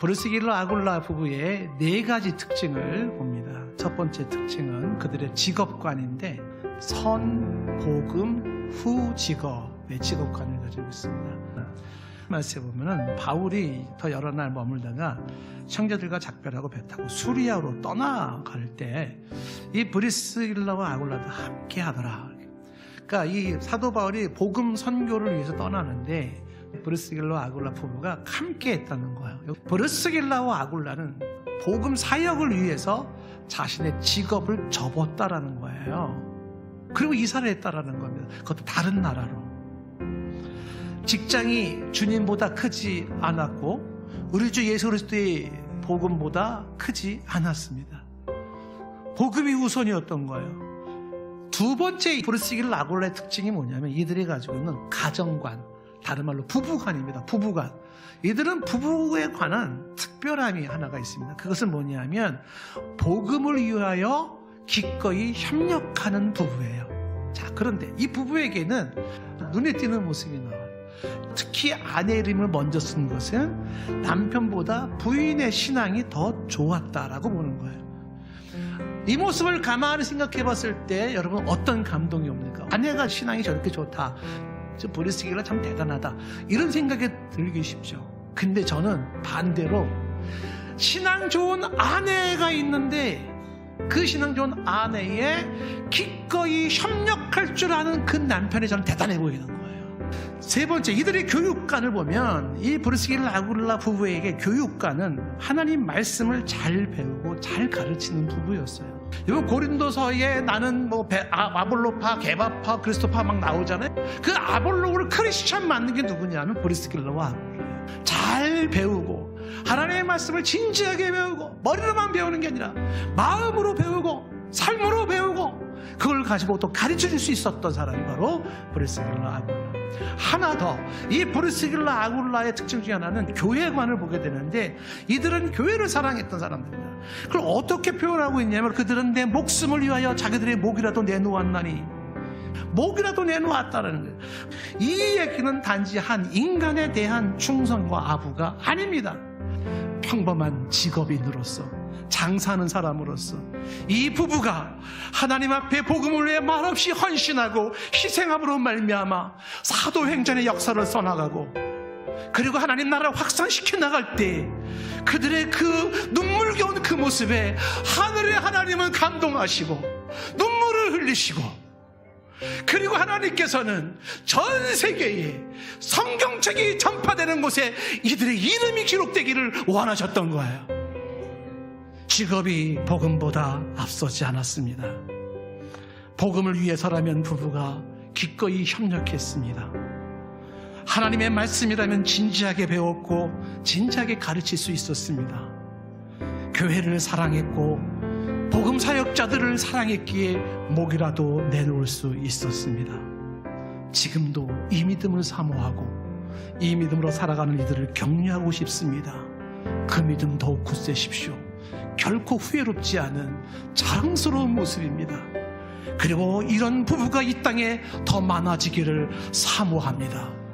브루스 길러 아굴라 부부의 네 가지 특징을 봅니다. 첫 번째 특징은 그들의 직업관인데 선, 복음, 후 직업의 직업관을 가지고 있습니다. 말씀에 보면은 바울이 더 여러 날 머물다가 형제들과 작별하고 배 타고 수리아로 떠나갈 때 이 브리스길라와 아굴라도 함께 하더라. 그러니까 이 사도 바울이 복음 선교를 위해서 떠나는데 브르스길라와 아굴라 부부가 함께 했다는 거예요. 브르스길라와 아굴라는 복음 사역을 위해서 자신의 직업을 접었다라는 거예요. 그리고 이사를 했다라는 겁니다. 그것도 다른 나라로. 직장이 주님보다 크지 않았고 우리 주 예수 그리스도의 복음보다 크지 않았습니다. 복음이 우선이었던 거예요. 두 번째 브루스길 라골라의 특징이 뭐냐면 이들이 가지고 있는 가정관, 다른 말로 부부관입니다. 부부관. 이들은 부부에 관한 특별함이 하나가 있습니다. 그것은 뭐냐면 복음을 위하여 기꺼이 협력하는 부부예요. 자, 그런데 이 부부에게는 눈에 띄는 모습이 나와요. 특히 아내 이름을 먼저 쓴 것은 남편보다 부인의 신앙이 더 좋았다라고 보는 거예요. 이 모습을 가만히 생각해 봤을 때 여러분 어떤 감동이 옵니까? 아내가 신앙이 저렇게 좋다. 저 보리스기가 참 대단하다. 이런 생각이 들기 쉽죠. 근데 저는 반대로 신앙 좋은 아내가 있는데 그 신앙 좋은 아내에 기꺼이 협력할 줄 아는 그 남편이 저는 대단해 보이는 거예요. 세 번째, 이들의 교육관을 보면 이 브루스길 라굴라 부부에게 교육관은 하나님 말씀을 잘 배우고 잘 가르치는 부부였어요. 이번 고린도서에 나는 뭐 베- 아, 아볼로파, 개바파, 그리스도파 막 나오잖아요. 그 아볼로를 크리스천 만든 게 누구냐면 아굴라예요. 잘 배우고 하나님의 말씀을 진지하게 배우고 머리로만 배우는 게 아니라 마음으로 배우고 삶으로 배우고 그걸 가지고 또 가르쳐 줄 수 있었던 사람이 바로 브레스길라 아굴라. 하나 더, 이 브레스길라 아굴라의 특징 중에 하나는 교회관을 보게 되는데 이들은 교회를 사랑했던 사람들입니다. 그걸 어떻게 표현하고 있냐면 그들은 내 목숨을 위하여 자기들의 목이라도 내놓았나니 목이라도 내놓았다는 거예요. 이 얘기는 단지 한 인간에 대한 충성과 아부가 아닙니다. 평범한 직업인으로서 장사하는 사람으로서 이 부부가 하나님 앞에 복음을 위해 말없이 헌신하고 희생함으로 말미암아 사도행전의 역사를 써나가고 그리고 하나님 나라를 확산시켜 나갈 때 그들의 그 눈물겨운 그 모습에 하늘의 하나님은 감동하시고 눈물을 흘리시고 그리고 하나님께서는 전 세계에 성경책이 전파되는 곳에 이들의 이름이 기록되기를 원하셨던 거예요. 직업이 복음보다 앞서지 않았습니다. 복음을 위해서라면 부부가 기꺼이 협력했습니다. 하나님의 말씀이라면 진지하게 배웠고 진지하게 가르칠 수 있었습니다. 교회를 사랑했고 복음 사역자들을 사랑했기에 목이라도 내놓을 수 있었습니다. 지금도 이 믿음을 사모하고 이 믿음으로 살아가는 이들을 격려하고 싶습니다. 그 믿음 더욱 굳세십시오. 결코 후회롭지 않은 자랑스러운 모습입니다. 그리고 이런 부부가 이 땅에 더 많아지기를 사모합니다.